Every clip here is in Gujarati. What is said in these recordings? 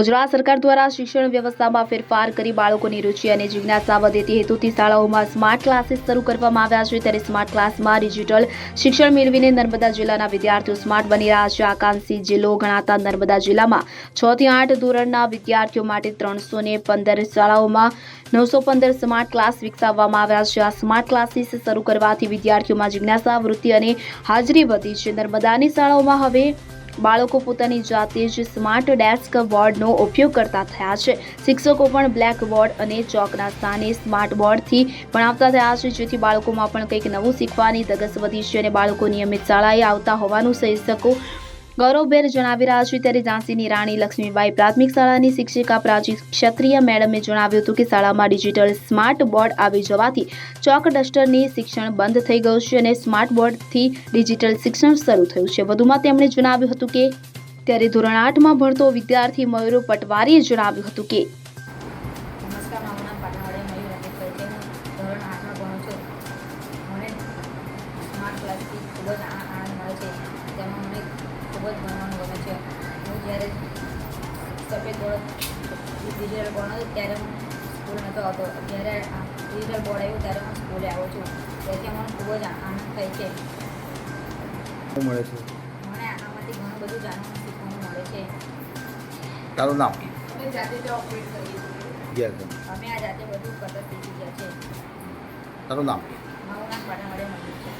ગુજરાત સરકાર દ્વારા શિક્ષણ વ્યવસ્થામાં ફેરફાર કરી બાળકોની રુચિ અને જિજ્ઞાસા વધે તે હેતુથી શાળાઓમાં સ્માર્ટ ક્લાસીસ શરૂ કરવામાં આવ્યા છે. ત્યારે સ્માર્ટ ક્લાસમાં ડિજિટલ શિક્ષણ મેળવીને નર્મદા જિલ્લાના વિદ્યાર્થીઓ સ્માર્ટ બની રહ્યા છે. આકાંક્ષી જિલ્લો ગણાતા નર્મદા જિલ્લામાં છ થી આઠ ધોરણના વિદ્યાર્થીઓ માટે ત્રણસો ને પંદર શાળાઓમાં નવસો પંદર સ્માર્ટ ક્લાસ વિકસાવવામાં આવ્યા છે. આ સ્માર્ટ ક્લાસીસ શરૂ કરવાથી વિદ્યાર્થીઓમાં જિજ્ઞાસા, વૃત્તિ અને હાજરી વધી છે. નર્મદાની શાળાઓમાં હવે બાળકો પોતાની જાતે જ સ્માર્ટ ડેસ્ક બોર્ડનો ઉપયોગ કરતા થયા છે. શિક્ષકો પણ બ્લેક બોર્ડ અને ચોકના સ્થાને સ્માર્ટ બોર્ડથી ભણાવતા થયા છે, જેથી બાળકોમાં પણ કંઈક નવું શીખવાની ધગસ વધી છે અને બાળકો નિયમિત શાળાએ આવતા હોવાનું શિક્ષકો ગૌરવભેર જણાવી રહ્યા છે ત્યારે ઝાંસીની રાણી લક્ષ્મીબાઈ પ્રાથમિક શાળાની શિક્ષિકા પ્રાચી ક્ષત્રિય મેડમે જણાવ્યું હતું કે શાળામાં ડિજિટલ સ્માર્ટ બોર્ડ આવી જવાથી ચોક ડસ્ટરની શિક્ષણ બંધ થઈ ગયું છે અને સ્માર્ટ બોર્ડથી ડિજિટલ શિક્ષણ શરૂ થયું છે. વધુમાં તેમણે જણાવ્યું હતું કે, ત્યારે ધોરણ આઠમાં ભણતો વિદ્યાર્થી મયુર પટવારીએ જણાવ્યું હતું કે ખૂબ જ આનંદ મળે છે. તેમાં મને ખૂબ જ ભણવાનું ગમે છે. હું જ્યારે સફેદ બોર્ડ ડિજિટલ બોર્ડ હતું ત્યારે હું સ્કૂલ નહોતો આવતો. જ્યારે આ ડિજિટલ બોર્ડ આવ્યું ત્યારે હું સ્કૂલે આવું છું. તેથી મને ખૂબ જ આનંદ થાય છે. મળે છે? મને આમાંથી ઘણું બધું જાણવાનું શીખવાનું મળે છે. તારું નામ? અમે જાતે જ ઓપરેટ કરીએ છીએ. અમે આ જાતે બધું કરતા શીખી ગયા છે તારું નામ? મારું નામ પાટણવાડે મંદિર છે.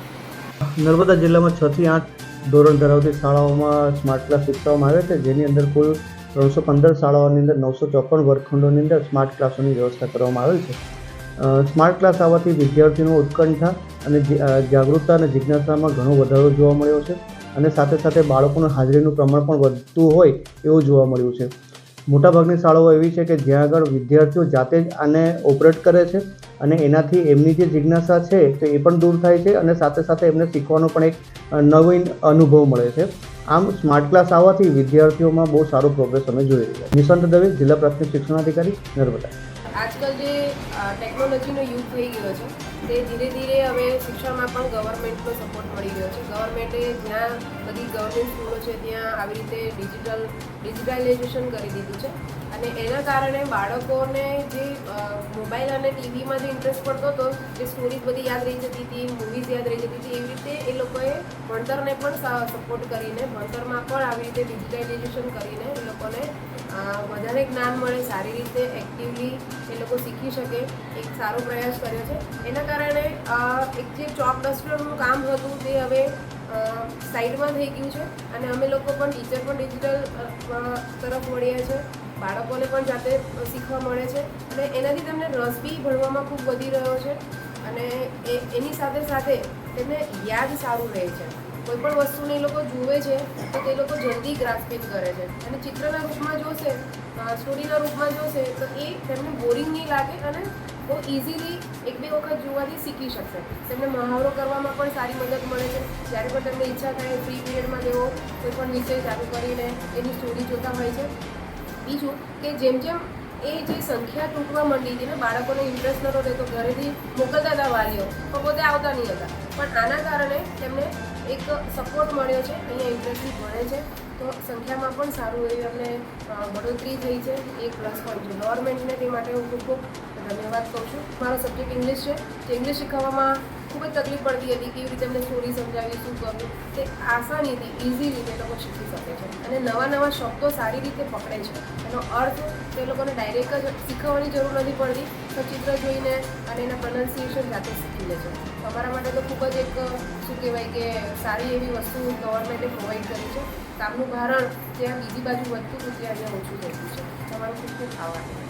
નર્મદા જિલ્લામાં છ થી આઠ ધોરણ ધરાવતી શાળાઓમાં સ્માર્ટ ક્લાસ વિકસાવવામાં આવે છે, જેની અંદર કુલ ત્રણસો પંદર શાળાઓની અંદર નવસો ચોપન વર્ગખંડોની અંદર સ્માર્ટ ક્લાસોની વ્યવસ્થા કરવામાં આવેલ છે. સ્માર્ટ ક્લાસ આવવાથી વિદ્યાર્થીનો ઉત્કંઠા અને જાગૃતતા અને જિજ્ઞાસામાં ઘણો વધારો જોવા મળ્યો છે અને સાથે સાથે બાળકોનું હાજરીનું પ્રમાણ પણ વધતું હોય એવું જોવા મળ્યું છે. મોટાભાગની શાળાઓ એવી છે કે જ્યાં આગળ વિદ્યાર્થીઓ જાતે જ આને ઓપરેટ કરે છે અને એનાથી એમની જે જિજ્ઞાસા છે તો એ પણ દૂર થાય છે અને સાથે સાથે એમને શીખવાનો પણ એક નવીન અનુભવ મળે છે. આમ સ્માર્ટ ક્લાસ આવવાથી વિદ્યાર્થીઓમાં બહુ સારો પ્રોગ્રેસ અમે જોઈ રહ્યા નિશાંત દવે, જિલ્લા પ્રાથમિક શિક્ષણાધિકારી, નર્મદા. આજકાલ જે ટેકનોલોજીનો યુગ થઈ ગયો છે, તે ધીરે ધીરે હવે શિક્ષણમાં પણ ગવર્મેન્ટનો સપોર્ટ મળી રહ્યો છે. ગવર્મેન્ટે જ્યાં બધી ગવર્મેન્ટ સ્કૂલો છે, ત્યાં આવી રીતે ડિજિટલ ડિજિટલાઇઝેશન કરી દીધું છે. અને એના કારણે બાળકોને જે મોબાઈલ અને ટીવીમાં જે ઇન્ટરેસ્ટ પડતો હતો જે સ્ટોરીઝ બધી યાદ રહી જતી હતી મૂવીઝ યાદ રહી જતી હતી, એવી લોકોએ ભણતરને પણ સપોર્ટ કરીને, ભણતરમાં પણ આવી રીતે ડિજિટાઇઝેશન કરીને એ લોકોને વધારે જ્ઞાન મળે, સારી રીતે એક્ટિવલી એ લોકો શીખી શકે, એક સારો પ્રયાસ કર્યો છે. એના કારણે એક જે ચોક ડસ્ટરનું કામ હતું તે હવે સાઈડમાં થઈ ગયું છે અને અમે લોકો પણ ટીચર પણ ડિજિટલ તરફ વળ્યા છે. બાળકોને પણ જાતે શીખવા મળે છે અને એનાથી તેમને રસ બી ભણવામાં ખૂબ વધી રહ્યો છે. અને એ એની સાથે સાથે તેમને યાદ સારું રહે છે. કોઈ પણ વસ્તુને એ લોકો જુએ છે, તો તે લોકો જલ્દી ગ્રાસ્પિંગ કરે છે. અને ચિત્રના રૂપમાં જોશે સ્ટોરીના રૂપમાં જોશે, તો એ તેમને બોરિંગ નહીં લાગે અને બહુ ઇઝીલી એક બે વખત જોવાથી શીખી શકશે. તેમને મહાવરો કરવામાં પણ સારી મદદ મળે છે. જ્યારે પણ તેમને ઈચ્છા થાય ફ્રી પીરિયડમાં તેઓ કોઈ પણ વિષય ચાલુ કરીને એની સ્ટોરી જોતા હોય છે. બીજું કે જેમ જેમ એ જે સંખ્યા તૂટવા માંડી હતી ને, બાળકોને ઇન્ટરેસ્ટ નતો રહેતો, ઘરેથી મોકલતા હતા વાલીઓ પણ પોતે આવતા નહીં હતા. પણ આના કારણે તેમને એક સપોર્ટ મળ્યો છે, અહીંયા ઇન્ટરેસ્ટથી ભણે છે. તો સંખ્યામાં પણ સારું એવી અમને બઢોતરી થઈ છે એ પ્લસ પોઈન્ટ છે. ગવર્મેન્ટને તે માટે હું ખૂબ ખૂબ ધન્યવાદ કહું છું. મારો સબ્જેક્ટ ઇંગ્લિશ છે. જે ઇંગ્લિશ શીખવવામાં ખૂબ જ તકલીફ પડતી હતી કેવી રીતે એમને સ્ટોરી સમજાવી, શું કરવું. તે આસાનીથી ઇઝી રીતે લોકો શીખી શકે છે. અને નવા નવા શબ્દો સારી રીતે પકડે છે. એનો અર્થ તે લોકોને ડાયરેક્ટ જ શીખવવાની જરૂર નથી પડતી. તો ચિત્ર જોઈને અને એના પ્રનન્સિએશન જાતે શીખી લે છે. તમારા માટે તો ખૂબ જ એક, શું કહેવાય કે, સારી એવી વસ્તુ ગવર્મેન્ટે પ્રોવાઈડ કરી છે. કામનું ભારણ જ્યાં બીજી બાજુ વધતું હતું, ત્યાં અહીંયા ઓછું થઈ ગયું છે. તમારું ખૂબ ખૂબ આભાર.